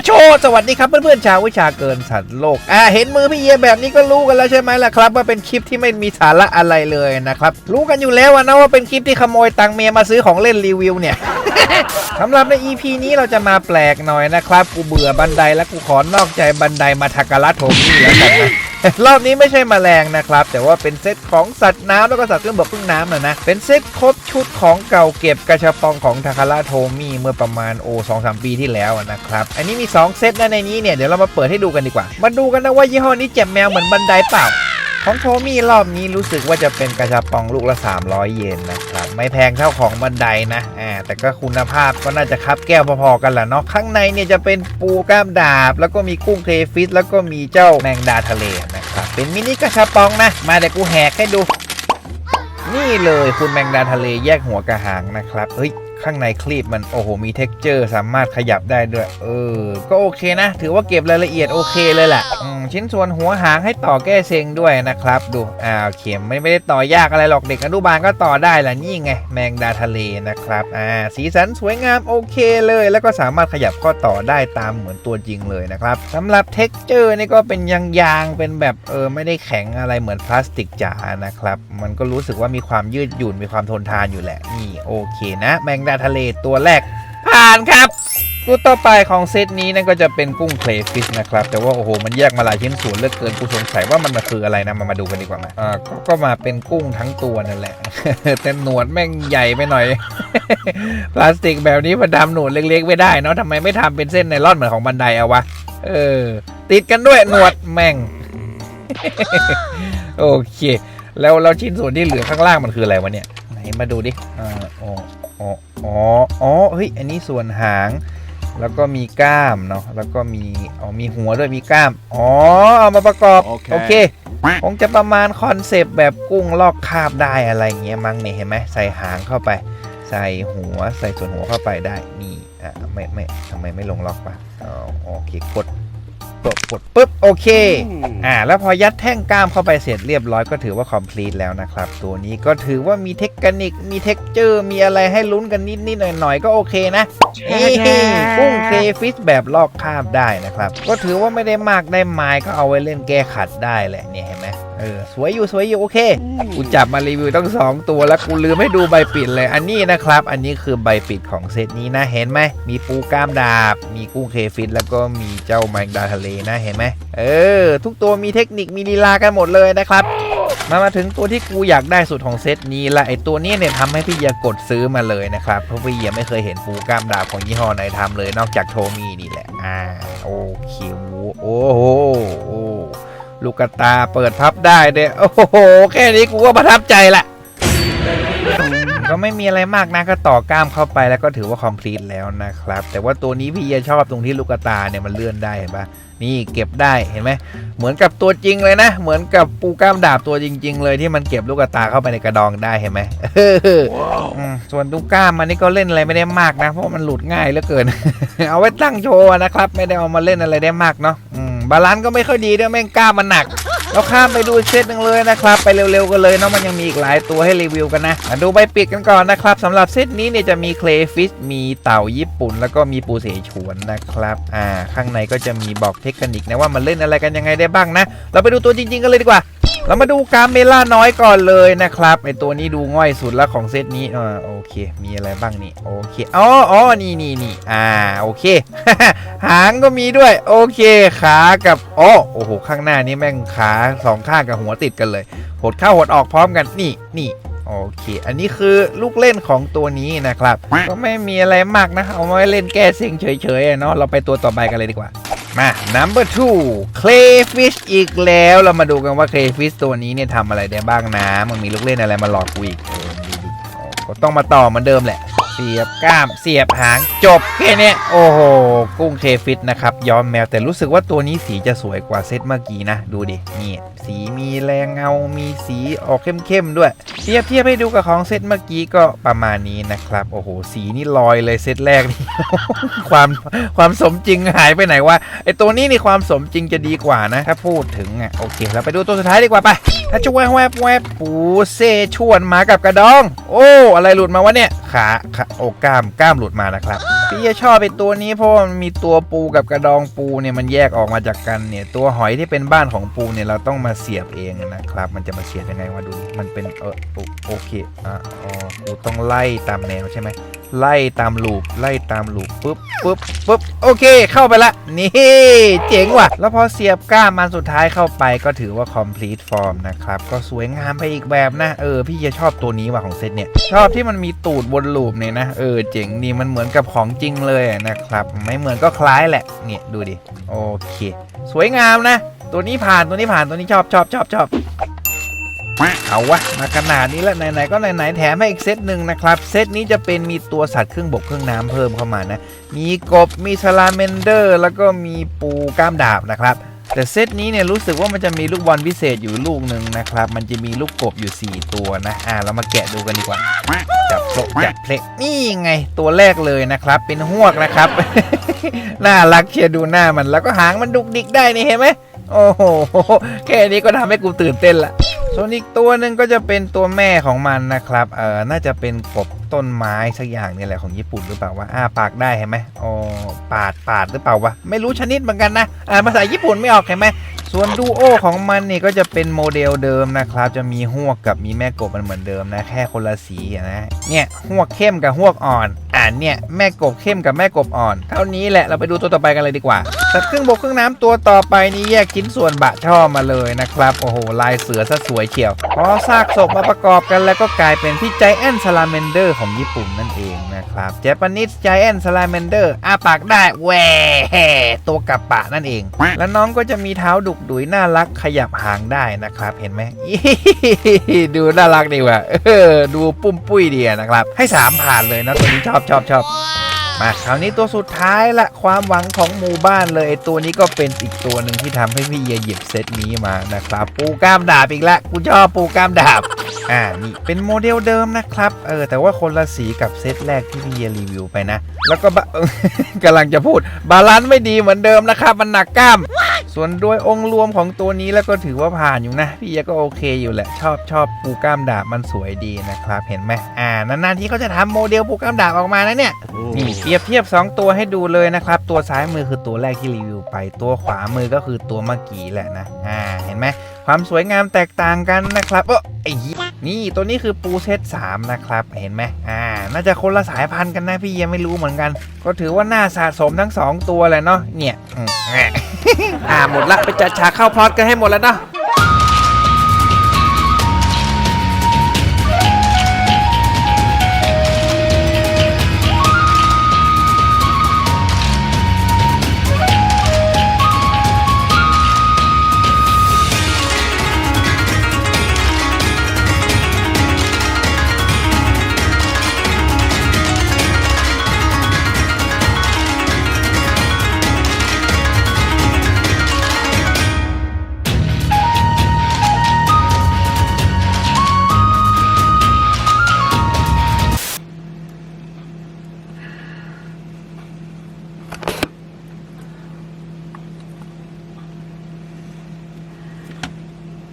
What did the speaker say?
อโชสวัสดีครับเพื่อนๆชาววิชาเกินสัตว์โลกอ่าเห็นมือพี่เยแบบนี้ก็รู้กันแล้วใช่ไหมล่ะครับว่าเป็นคลิปที่ไม่มีสาระอะไรเลยนะครับรู้กันอยู่แล้วนะว่าเป็นคลิปที่ขโมยตังเมียมาซื้อของเล่นรีวิวเนี่ยสำหรับใน EP นี้เราจะมาแปลกหน่อยนะครับ กูเบื่อบันไดและกูขอนอกใจบันไดมาทาการะโทมี่แล้วกันนะ รอบนี้ไม่ใช่แมลงนะครับ แต่ว่าเป็นเซตของสัตว์น้ำแล้วก็สัตว์เครื่องบกเครื่องน้ำนะนะ เป็นเซตครบชุดของเก่าเก็บกระชับปองของทาคาระโทมี่เมื่อประมาณโอสองสามปีที่แล้วนะครับ อันนี้มี 2 เซตนะในนี้เนี่ยเดี๋ยวเรามาเปิดให้ดูกันดีกว่า มาดูกันนะว่ายี่ห้อนี้เจ็บแมวเหมือนบันไดเปล่า ของโทมี่รอบนี้รู้สึกว่าจะเป็นกระชับปองลูกละ 300 เยนนะครับ ไม่แพงเท่าของบันไดนะอ่าแต่ก็คุณภาพก็น่าจะคับแก้วพอๆกันแหละเนาะข้างในเนี่ยจะเป็นปูกล้ามดาบ แล้วก็มีกุ้งเคฟิชแล้วก็มีเจ้าแมงดาทะเลนะครับเป็นมินิกระชับปองนะ มาเดี๋ยวกูแหกให้ดู นี่เลยคุณแมงดาทะเลแยกหัวกระหางนะครับเฮ้ย ข้างในคลีบมันโอ้โหมีเท็กเจอร์สามารถขยับได้ด้วย เออ ก็โอเคนะ ถือว่าเก็บรายละเอียดโอเคเลยแหละชิ้นส่วนหัวหางให้ต่อแก้เซ็งด้วยนะครับ ดูอ่าเข็มไม่ไม่ได้ต่อยากอะไรหรอกเด็กอนุบาลก็ต่อได้แหละนี่ไง แมงดาทะเลนะครับอ่าสีสันสวยงามโอเคเลย แล้วก็สามารถขยับข้อต่อได้ตามเหมือนตัวจริงเลยนะครับสำหรับเท็กเจอร์นี่ก็เป็นยางๆเป็นแบบเออไม่ได้แข็งอะไรเหมือนพลาสติกจ๋านะครับมันก็รู้สึกว่ามีความยืดหยุ่นมีความทนทานอยู่แหละนี่โอเคนะแมงดาทะเลตัวแรก ผ่านครับตัวต่อไปของเซตนี้นั่นก็จะเป็นกุ้งเคลฟิชนะครับ แต่ว่าโอ้โหมันแยกมาหลายชิ้นส่วนเหลือเกินกูสงสัยว่ามันมาคืออะไรนะมามาดูกันดีกว่าไหมอ่าก็ก็มาเป็นกุ้งทั้งตัวนั่นแหละแต่หนวดแม่งใหญ่ไปหน่อย พลาสติกแบบนี้มันทำหนวดเล็กๆไม่ได้เนาะทำไมไม่ทำเป็นเส้นไนล่อนเหมือนของบันไดเอาวะเออ ติดกันด้วยหนวดแม่งโอเค แล้วแล้วชิ้นส่วนที่เหลือข้างล่างมันคืออะไรวะเนี่ยไหนมาดูดิอ่า อ๋ออ๋ออ๋ออ๋อเฮ้ยอันนี้ส่วนหาง แล้วก็มีกล้ามเนาะแล้วก็มีอ๋อมีหัวด้วยมีกล้ามอ๋อเอามาประกอบโอเค โอเคคงจะประมาณคอนเซปต์แบบกุ้งลอกคราบได้อะไรเงี้ยมั้งเนี่ยเห็นไหมใส่หางเข้าไป ใส่หัวใส่ส่วนหัวเข้าไปได้นี่อะไม่ไม่ทำไมไม่ลงล็อกปะอ๋อโอเคกด กดกดปุ๊บโอเค อ่า แล้วพอยัดแท่งกล้ามเข้าไปเสร็จเรียบร้อยก็ถือว่า complete แล้วนะครับ ตัวนี้ก็ถือว่ามีเทคนิค มีเท็กเจอร์ มีอะไรให้ลุ้นกันนิดนิดๆหน่อยหน่อยๆก็โอเคนะเอ้กุ้งเคฟิชแบบลอกคราบได้นะครับ ก็ถือว่าไม่ได้มากได้ไม้ก็เอาไว้เล่นแก้ขัดได้แหละเนี่ยเห็นไหม เออสวยอยู่สวยอยู่โอเคกูจับมารีวิวตั้งสองตัวแล้วกูลืมให้ดูใบปิดเลย อันนี้นะครับ อันนี้คือใบปิดของเซตนี้นะเห็นไหมมีปูกล้ามดาบ มีกุ้งเคฟิตแล้วก็มีเจ้าแมงดาทะเลนะเห็นไหมเออ ทุกตัวมีเทคนิคมีลีลากันหมดเลยนะครับมามาถึงตัวที่กูอยากได้สุดของเซตนี้ละไอตัวนี้เนี่ยทำให้พี่เยียกดซื้อมาเลยนะครับเพราะพี่เยียไม่เคยเห็นปูกล้ามดาบของยี่ห้อไหนทำเลยนอกจากโทมี่นี่แหละอ่าโอเคโอ้โหโอ้ ลูกกระตาเปิดพับได้เด้โอ้โห แค่นี้กูก็ประทับใจละก็ไม่มีอะไรมากนะก็ต่อกล้ามเข้าไปแล้วก็ถือว่าคอมพลีทแล้วนะครับ แต่ว่าตัวนี้พี่เยชอบตรงที่ลูกกระตาเนี่ยมันเลื่อนได้เห็นปะนี่เก็บได้เห็นไหมเหมือนกับตัวจริงเลยนะ เหมือนกับปูกล้ามดาบตัวจริง ๆ เลยที่มันเก็บลูกกระตาเข้าไปในกระดองได้เห็นไหมเอออืมส่วนลูกกล้ามมันนี่ก็เล่นอะไรไม่ได้มากนะ เพราะมันหลุดง่ายเหลือเกิน เอาไว้ตั้งโชว์นะครับ ไม่ได้เอามาเล่นอะไรได้มากเนาะอืม บาลานซ์ก็ไม่ค่อยดีด้วยแม่งกล้ามันหนัก เราข้ามไปดูเซตหนึ่งเลยนะครับ ไปเร็วๆกันเลยเนาะมันยังมีอีกหลายตัวให้รีวิวกันนะมาดูใบปิดกันก่อนนะครับสำหรับเซตนี้เนี่ยจะมีเคลฟิชมีเต่าญี่ปุ่น แล้วก็มีปูเสฉวนนะครับอ่าข้างในก็จะมีบอกเทคนิคนะว่ามันเล่นอะไรกันยังไงได้บ้างนะ เราไปดูตัวจริงๆกันเลยดีกว่า เรามาดูการเมล่าน้อยก่อนเลยนะครับไอตัวนี้ดูง่อยสุดแล้วของเซตนี้อ่าโอเค มีอะไรบ้างนี่โอเคอ๋ออ๋อนี่นี่นี่อ่าโอเค หางก็มีด้วย โอเคขากับอ๋อโอ้โหข้างหน้านี่แม่งขาสองข้างกับหัวติดกันเลยหดเข้าหดออกพร้อมกันนี่นี่โอเค อันนี้คือลูกเล่นของตัวนี้นะครับ ก็ไม่มีอะไรมากนะ เอามาไว้เล่นแก้เซ็งเฉยๆเนาะ เราไปตัวต่อไปกันเลยดีกว่า มา number two crayfish อีกแล้ว เรามาดูกันว่า crayfish ตัวนี้เนี่ยทำอะไรได้บ้างนะ มันมีลูกเล่นอะไรมาหลอกกูอีกเออดูดิโอ้ก็ต้องมาต่อเหมือนเดิมแหละ สียบกล้ามเสียบหางจบแค่นี้โอ้โห กุ้ง crayfish นะครับย้อมแมวแต่รู้สึกว่าตัวนี้สีจะสวยกว่าเซตเมื่อกี้นะ ดูดินี่สีมีแรงเงา มีสีออกเข้มๆด้วย เทียบเทียบให้ดูกับของเซตเมื่อกี้ก็ประมาณนี้นะครับ โอ้โห สีนี่ลอยเลยเซตแรกนี่ ความความสมจริงหายไปไหนวะไอตัวนี้นี่ความสมจริงจะดีกว่านะ ถ้าพูดถึงอะโอเค เราไปดูตัวสุดท้ายดีกว่าไป ถ้าจะแวบแวบแวบปูเซชวนมากับกระดอง โอ้ อะไรหลุดมาวะเนี่ยขาขาโอ้กล้ามกล้ามหลุดมานะครับพี่จะชอบไอ้ตัวนี้เพราะมันมีตัวปูกับกระดองปูเนี่ยมันแยกออกมาจากกันเนี่ย ตัวหอยที่เป็นบ้านของปูเนี่ยเราต้องมาเสียบเองนะครับ มันจะมาเสียบยังไงมาดูมันเป็นเออโอโอเคอะอ๋อกูต้องไล่ตามแนวใช่ไหม ไล่ตามลูปไล่ตามลูปปุ๊บปุ๊บปุ๊บโอเค เข้าไปละ นี่ เจ๋งว่ะ แล้วพอเสียบก้ามมันสุดท้ายเข้าไปก็ถือว่า complete form นะครับ ก็สวยงามไปอีกแบบนะ เออ พี่จะชอบตัวนี้ว่ะของเซตเนี่ย ชอบที่มันมีตูดวนลูปเนี่ยนะ เออ เจ๋งดีมันเหมือนกับของจริงเลยนะครับ ไม่เหมือนก็คล้ายแหละ เนี่ยดูดิ โอเค สวยงามนะ ตัวนี้ผ่านตัวนี้ผ่านตัวนี้ชอบชอบชอบชอบ เอาวะมาขนาดนี้แล้วไหนๆก็ไหนๆแถมให้อีกเซตหนึ่งนะครับ เซตนี้จะเป็นมีตัวสัตว์เครึ่องบกเครึ่องน้ำเพิ่มเข้ามานะ มีกบมีซาลาเมนเดอร์ แล้วก็มีปูกล้ามดาบนะครับ แต่เซตนี้เนี่ยรู้สึกว่ามันจะมีลูกบอลพิเศษอยู่ลูกหนึ่งนะครับ มันจะมีลูกกบอยู่ 4 ตัวนะ อ่าเรามาแกะดูกันดีกว่าจับโปะจับเพลนี่ไงตัวแรกเลยนะครับ เป็นหวกนะครับ น่ารักเชียร์ดูหน้ามันแล้วก็หางมันดุกดิกได้นี่เห็นไหมโอ้โหแค่นี้ก็ทำให้กูตื่นเต้นละ ส่วนอีกตัวหนึ่งก็จะเป็นตัวแม่ของมันนะครับ เออน่าจะเป็นกบต้นไม้สักอย่างเนี่ยแหละของญี่ปุ่นหรือเปล่าวะอ้าปากได้เห็นไหมอ๋อปาดปาดหรือเปล่าวะ ไม่รู้ชนิดเหมือนกันนะ อ่านภาษาญี่ปุ่นไม่ออกเห็นไหมส่วนดูโอของมันนี่ก็จะเป็นโมเดลเดิมนะครับ จะมีหวกกับมีแม่กบมันเหมือนเดิมนะ แค่คนละสีนะ เนี่ยหวกเข้มกับหวกอ่อน อ่านเนี่ยแม่กบเข้มกับแม่กบอ่อน เท่านี้แหละเราไปดูตัวต่อไปกันเลยดีกว่า สัตว์ครึ่งบกครึ่งน้ำตัวต่อไปนี่แยกชิ้นส่วนบะช่อมาเลยนะครับ โอ้โห ลายเสือซะสวยเฉียวพอซากศพมาประกอบกันแล้วก็กลายเป็นพี่ใจแอนซาลาเมนเดอร์ของญี่ปุ่นนั่นเองนะครับเจแปนิสใจแอนซาลาเมนเดอร์อาปากได้แหวตัวกับปะนั่นเอง แล้วน้องก็จะมีเท้าดุกดุยน่ารักขยับหางได้นะครับเห็นไหมดูน่ารักดีว่ะดูปุ้มปุ้ยดีนะครับ ให้สามผ่านเลยนะตัวนี้ชอบชอบชอบ มาคราวนี้ตัวสุดท้ายละความหวังของหมู่บ้านเลยไอ้ตัวนี้ก็เป็นอีกตัวหนึ่งที่ทำให้พี่เยหยิบเซตนี้มานะครับ ปูกล้ามดาบอีกแล้วกูชอบปูกล้ามดาบอ่านี่เป็นโมเดลเดิมนะครับเออแต่ว่าคนละสีกับเซตแรกที่พี่เยรีวิวไปนะ แล้วก็บะกำลังจะพูดบาลานซ์ไม่ดีเหมือนเดิมนะครับ มันหนักกล้าม ส่วนด้วยองค์รวมของตัวนี้แล้วก็ถือว่าผ่านอยู่นะ พี่เยก็โอเคอยู่แหละ ชอบชอบปูกล้ามดาบมันสวยดีนะครับ เห็นไหมอ่านานๆที่เขาจะทำโมเดลปูกล้ามดาบออกมานะเนี่ยนี่เปรียบเทียบ 2 ตัวให้ดูเลยนะครับ ตัวซ้ายมือคือตัวแรกที่รีวิวไป ตัวขวามือก็คือตัวเมื่อกี้แหละนะอ่าเห็นไหม ความสวยงามแตกต่างกันนะครับเออไอ้นี่ตัวนี้คือปูเซต3นะครับ เห็นไหมอ่า น่าจะคนละสายพันธุ์กันนะพี่ยังไม่รู้เหมือนกัน ก็ถือว่าน่าสะสมทั้ง 2 ตัวเลยเนาะเนี่ยอืมแหม่อ่าหมดละไปจัดฉากเข้าพลอตกันให้หมดแล้วเนาะ